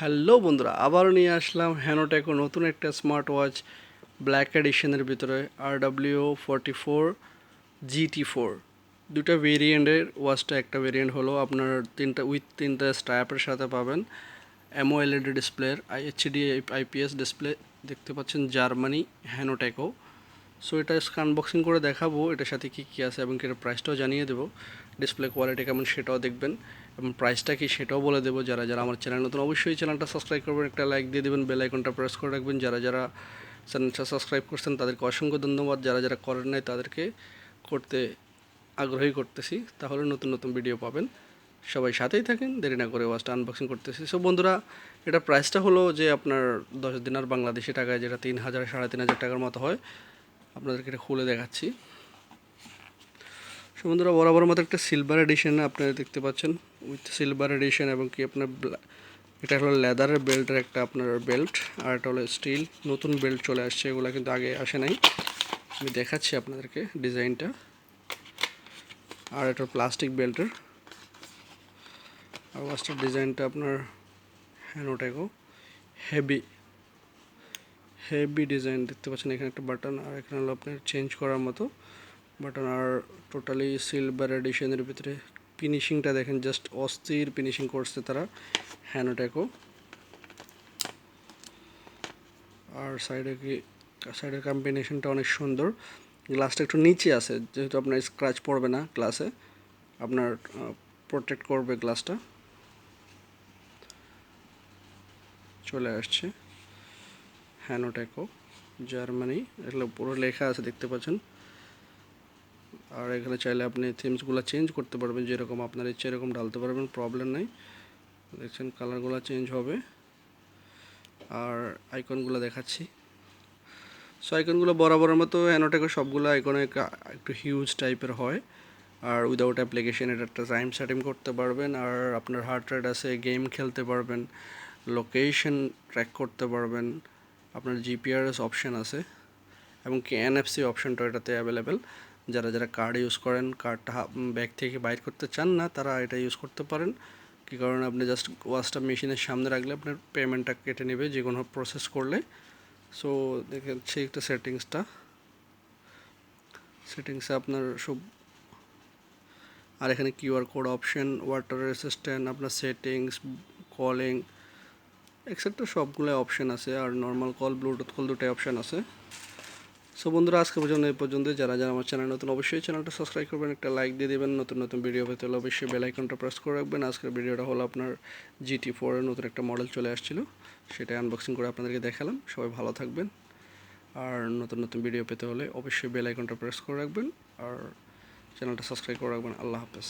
Hello বন্ধুরা, আবারও নিয়ে আসলাম হ্যানোটেকো নতুন একটা স্মার্ট ওয়াচ ব্ল্যাক এডিশনের ভিতরে আর W forty four GT four দুটা ভেরিয়েন্টের ওয়াচটা একটা ভেরিয়েন্ট হলো, আপনার তিনটা উইথ তিনটা স্ট্র্যাপের সাথে পাবেন। এমও এলইডি ডিসপ্লের আইএচডি আইপিএস ডিসপ্লে দেখতে পাচ্ছেন জার্মানি হ্যানোটেকো সো এটা আনবক্সিং করে দেখাবো, এটার সাথে কী কী আছে এবং এটার প্রাইসটাও জানিয়ে দেবো। ডিসপ্লে কোয়ালিটি কেমন সেটাও দেখবেন এবং প্রাইসটা কি সেটাও বলে দেবো। যারা যারা আমার চ্যানেল নতুন, অবশ্যই চ্যানেলটা সাবস্ক্রাইব করবেন, একটা লাইক দিয়ে দেবেন বেল আইকনটা প্রেস করে রাখবেন। যারা যারা চ্যানেলটা সাবস্ক্রাইব করছেন, তাদেরকে অসংখ্য ধন্যবাদ। যারা যারা করেন নাই, তাদেরকে করতে আগ্রহী করতেছি। তাহলে নতুন নতুন ভিডিও পাবেন। সবাই সাথেই থাকেন, দেরি না করে ওয়াচটা আনবক্সিং করতেছি। সো বন্ধুরা, এটা প্রাইসটা হলো যে আপনার দশ দিনার বাংলাদেশি টাকায় যেটা তিন হাজার, সাড়ে তিন হাজার টাকার মতো হয় আপনাদেরকে এটা খুলে দেখাচ্ছি। বন্ধুরা বরাবর মতো একটা সিলভার এডিশন আপনারা দেখতে পাচ্ছেন। উইথ সিলভার এডিশন এবং কি আপনার এটা হলো লেদারের বেল্টের একটা আপনার বেল্ট আর এটা হলো স্টিল নতুন বেল্ট চলে আসছে, এগুলো কিন্তু আগে আসে নাই। আমি দেখাচ্ছি আপনাদেরকে ডিজাইনটা। আর এটা প্লাস্টিক বেল্টের আর ওয়াচটার ডিজাইনটা আপনার হ্যানোটেকো হেভি হেভি ডিজাইন দেখতে পাচ্ছেন, এখানে একটা বাটন আর এখানে হলো আপনার চেঞ্জ করার মতো বাটন আর টোটালি সিলভার এডিশনের ভিতরে ফিনিশিংটা দেখেন জাস্ট অস্থির ফিনিশিং করছে তারা হ্যানোটেকো আর সাইডে কি সাইডের কম্বিনেশনটা অনেক সুন্দর। গ্লাসটা একটু নিচে আছে, যেহেতু আপনার স্ক্র্যাচ পড়বে না গ্লাসে আপনার প্রোটেক্ট করবে গ্লাসটা চলে আসছে। হ্যানোটেকো, জার্মানি, এগুলো পুরো লেখা আছে, দেখতে পাচ্ছেন। আর এখানে চাইলে আপনি থিমসগুলো চেঞ্জ করতে পারবেন, যেরকম আপনার ইচ্ছে, এরকম ডালতে পারবেন, প্রবলেম নেই। দেখছেন, কালারগুলো চেঞ্জ হবে। আর আইকনগুলো দেখাচ্ছি। সো আইকনগুলো বরাবরের মতো অ্যানোটেকো সবগুলো আইকনে একটু হিউজ টাইপের হয়। আর উইদাউট অ্যাপ্লিকেশন এটা একটা টাইম সেটিং করতে পারবেন। আর আপনার হার্ট রেট আছে গেম খেলতে পারবেন লোকেশন ট্র্যাক করতে পারবেন। আপনার জিপিআরএস অপশান আছে এবং কি এনএফসি অপশানটা এটাতে অ্যাভেলেবেল যারা যারা কার্ড ইউজ করেন কার্ডটা ব্যাগ থেকে বাইর করতে চান না, তারা এটা ইউজ করতে পারেন। কী কারণে? আপনি জাস্ট ওয়াশটা মেশিনের সামনে রাখলে আপনার পেমেন্টটা কেটে নেবে যে কোনো প্রসেস করলে। সো দেখেন সেই একটা সেটিংসটা সেটিংসে আপনার সব আর এখানে QR code option water resistant আপনার সেটিংস কলিং এক্সেট্রা সবগুলো অপশান আছে, আর নর্মাল কল ব্লুটুথ কল দুটাই অপশান আছে। সো বন্ধুরা, আজকে পর্যন্ত এই পর্যন্ত যারা যারা আমার চ্যানেল নতুন, অবশ্যই চ্যানেলটা সাবস্ক্রাইব করবেন, একটা লাইক দিয়ে দেবেন। নতুন নতুন ভিডিও পেতে হলে অবশ্যই বেল আইকনটা প্রেস করে রাখবেন। আজকের ভিডিওটা হলো আপনার জিটি ফোরের নতুন একটা মডেল চলে আসছিল। সেটা আনবক্সিং করে আপনাদেরকে দেখালাম। সবাই ভালো থাকবেন। আর নতুন নতুন ভিডিও পেতে হলে অবশ্যই বেলাইকনটা প্রেস করে রাখবেন। আর চ্যানেলটা সাবস্ক্রাইব করে রাখবেন। আল্লাহ হাফেজ।